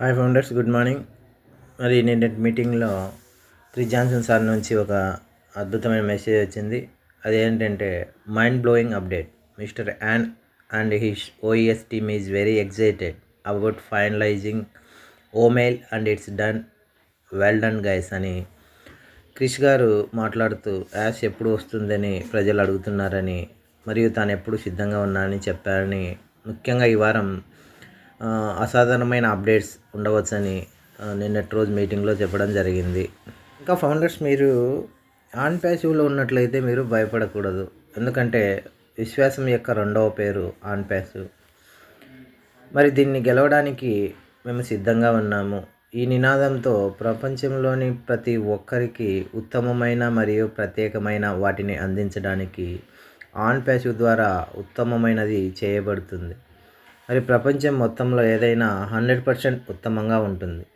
Hi founders good morning మరి నేను మీటింగ్లో త్రీ జాన్సన్ సార్ నుంచి ఒక అద్భుతమైన మెసేజ్ వచ్చింది. అదేంటంటే mind blowing update mister Yan and Hish OES team is very excited about finalizing omail and it's done well done guys అని క్రిష్ గారు మాట్లాడుతూ యాష్ ఎప్పుడు వస్తుందని ప్రజలు అడుగుతున్నారని మరియు తాను ఎప్పుడు సిద్ధంగా ఉన్నానని చెప్పారని ముఖ్యంగా ఈ వారం అసాధారణమైన అప్డేట్స్ ఉండవచ్చని నిన్నటి రోజు మీటింగ్లో చెప్పడం జరిగింది. ఇంకా ఫౌండర్స్ మీరు ఆన్ ప్యాసివ్లో ఉన్నట్లయితే మీరు భయపడకూడదు. ఎందుకంటే విశ్వాసం యొక్క రెండవ పేరు ఆన్ ప్యాసివ్. మరి దీన్ని గెలవడానికి మేము సిద్ధంగా ఉన్నాము. ఈ నినాదంతో ప్రపంచంలోని ప్రతి ఒక్కరికి ఉత్తమమైన మరియు ప్రత్యేకమైన వాటిని అందించడానికి ఆన్ ప్యాసివ్ ద్వారా ఉత్తమమైనది చేయబడుతుంది. మరి ప్రపంచం మొత్తంలో ఏదైనా హండ్రెడ్ పర్సెంట్ ఉత్తమంగా ఉంటుంది.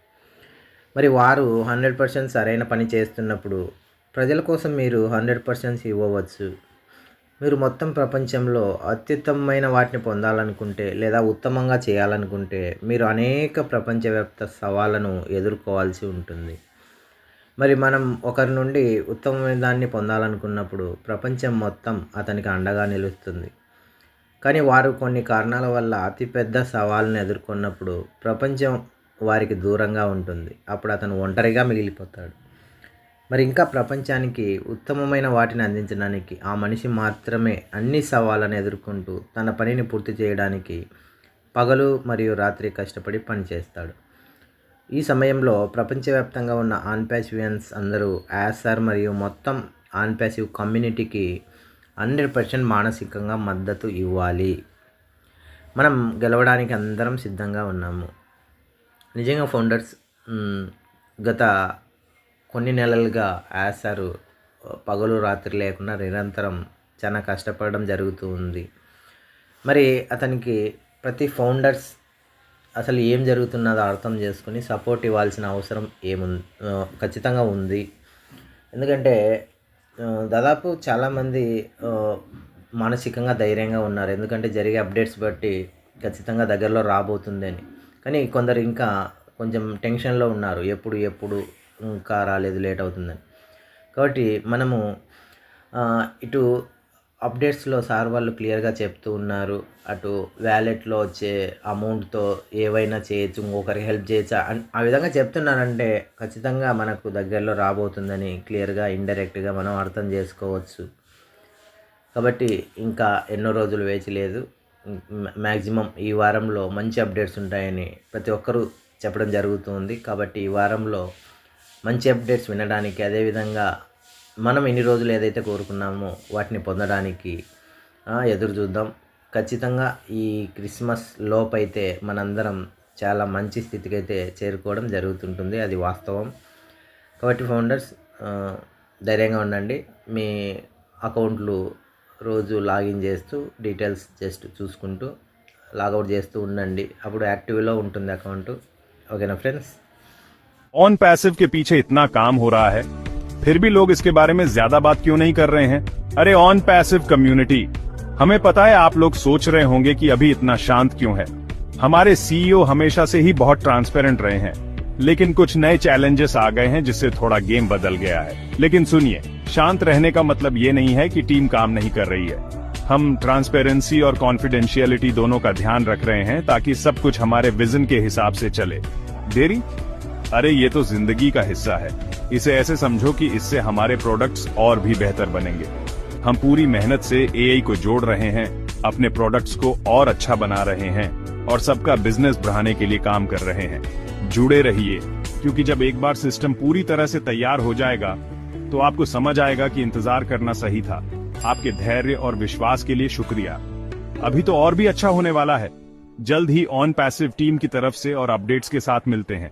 మరి వారు హండ్రెడ్ పర్సెంట్ సరైన పని చేస్తున్నప్పుడు ప్రజల కోసం మీరు హండ్రెడ్ పర్సెంట్స్ ఇవ్వవచ్చు. మీరు మొత్తం ప్రపంచంలో అత్యుత్తమమైన వాటిని పొందాలనుకుంటే లేదా ఉత్తమంగా చేయాలనుకుంటే మీరు అనేక ప్రపంచవ్యాప్త సవాళ్ళను ఎదుర్కోవాల్సి ఉంటుంది. మరి మనం ఒకరి నుండి ఉత్తమమైన దాన్ని పొందాలనుకున్నప్పుడు ప్రపంచం మొత్తం అతనికి అండగా నిలుస్తుంది. కానీ వారు కొన్ని కారణాల వల్ల అతిపెద్ద సవాళ్ళను ఎదుర్కొన్నప్పుడు ప్రపంచం వారికి దూరంగా ఉంటుంది. అప్పుడు అతను ఒంటరిగా మిగిలిపోతాడు. మరి ఇంకా ప్రపంచానికి ఉత్తమమైన వాటిని అందించడానికి ఆ మనిషి మాత్రమే అన్ని సవాళ్ళను ఎదుర్కొంటూ తన పనిని పూర్తి చేయడానికి పగలు మరియు రాత్రి కష్టపడి పనిచేస్తాడు. ఈ సమయంలో ప్రపంచవ్యాప్తంగా ఉన్న ఆన్పాసివియన్స్ అందరూ యాసర్ మరియు మొత్తం ఆన్ప్యాసివ్ కమ్యూనిటీకి హండ్రెడ్ పర్సెంట్ మానసికంగా మద్దతు ఇవ్వాలి. మనం గెలవడానికి అందరం సిద్ధంగా ఉన్నాము. నిజంగా ఫౌండర్స్ గత కొన్ని నెలలుగా యాసారు పగలు రాత్రి లేకుండా నిరంతరం చాలా కష్టపడడం జరుగుతూ ఉంది. మరి అతనికి ప్రతి ఫౌండర్స్ అసలు ఏం జరుగుతున్నదో అర్థం చేసుకుని సపోర్ట్ ఇవ్వాల్సిన అవసరం ఏముంది ఖచ్చితంగా ఉంది. ఎందుకంటే దాదాపు చాలామంది మానసికంగా ధైర్యంగా ఉన్నారు. ఎందుకంటే జరిగే అప్డేట్స్ బట్టి ఖచ్చితంగా దగ్గరలో రాబోతుందని. కానీ కొందరు ఇంకా కొంచెం టెన్షన్లో ఉన్నారు. ఎప్పుడు ఎప్పుడు ఇంకా రాలేదు లేట్ అవుతుందని. కాబట్టి మనము ఇటు అప్డేట్స్లో సార్ వాళ్ళు క్లియర్గా చెప్తూ ఉన్నారు. అటు వ్యాలెట్లో వచ్చే అమౌంట్తో ఏవైనా చేయొచ్చు ఇంకొకరికి హెల్ప్ చేయొచ్చు ఆ విధంగా చెప్తున్నారంటే ఖచ్చితంగా మనకు దగ్గరలో రాబోతుందని క్లియర్గా ఇండైరెక్ట్గా మనం అర్థం చేసుకోవచ్చు. కాబట్టి ఇంకా ఎన్నో రోజులు వేచి లేదు. మ్యాక్సిమం ఈ వారంలో మంచి అప్డేట్స్ ఉంటాయని ప్రతి ఒక్కరూ చెప్పడం జరుగుతుంది కాబట్టి ఈ వారంలో మంచి అప్డేట్స్ వినడానికి అదేవిధంగా మనం ఎన్ని రోజులు ఏదైతే కోరుకున్నామో వాటిని పొందడానికి ఆ, ఎదురు చూద్దాం ఖచ్చితంగా ఈ క్రిస్మస్ లోపైతే మనందరం చాలా మంచి స్థితికి అయితే చేరుకోవడం జరుగుతుంటుంది అది వాస్తవం కాబట్టి ఫౌండర్స్ ఆ, ధైర్యంగా ఉండండి మీ అకౌంట్లు రోజు లాగిన్ చేస్తూ డీటెయిల్స్ జస్ట్ చూసుకుంటూ లాగౌట్ చేస్తూ ఉండండి అప్పుడు యాక్టివ్లో ఉంటుంది అకౌంట్ ఓకేనా ఫ్రెండ్స్ ऑन पैसिव के पीछे इतना काम हो रहा है फिर भी लोग इसके बारे में ज़्यादा बात क्यों नहीं कर रहे हैं? अरे ऑन पैसिव कम्युनिटी हमें पता है आप लोग सोच रहे होंगे कि अभी इतना शांत क्यों है। हमारे सीईओ हमेशा से ही बहुत ट्रांसपेरेंट रहे हैं। लेकिन कुछ नए चैलेंजेस आ गए हैं जिससे थोड़ा गेम बदल गया है। लेकिन सुनिए, शांत रहने का मतलब ये नहीं है कि टीम काम नहीं कर रही है। हम ट्रांसपेरेंसी और कॉन्फिडेंशियलिटी दोनों का ध्यान रख रहे हैं ताकि सब कुछ हमारे विजन के हिसाब से चले। देरी? अरे, ये तो ज़िंदगी का हिस्सा है। इसे ऐसे समझो कि इससे हमारे प्रोडक्ट्स और भी बेहतर बनेंगे। हम पूरी मेहनत से एआई को जोड़ रहे हैं, अपने प्रोडक्ट्स को और अच्छा बना रहे हैं और सबका बिज़नेस बढ़ाने के लिए काम कर रहे हैं। जुड़े रहिए, क्योंकि जब एक बार सिस्टम पूरी तरह से तैयार हो जाएगा तो आपको समझ आएगा कि इंतज़ार करना सही था। आपके धैर्य और विश्वास के लिए शुक्रिया। अभी तो और भी अच्छा होने वाला है। जल्द ही ऑन पैसिव टीम की तरफ़ से और अपडेट्स के साथ मिलते हैं।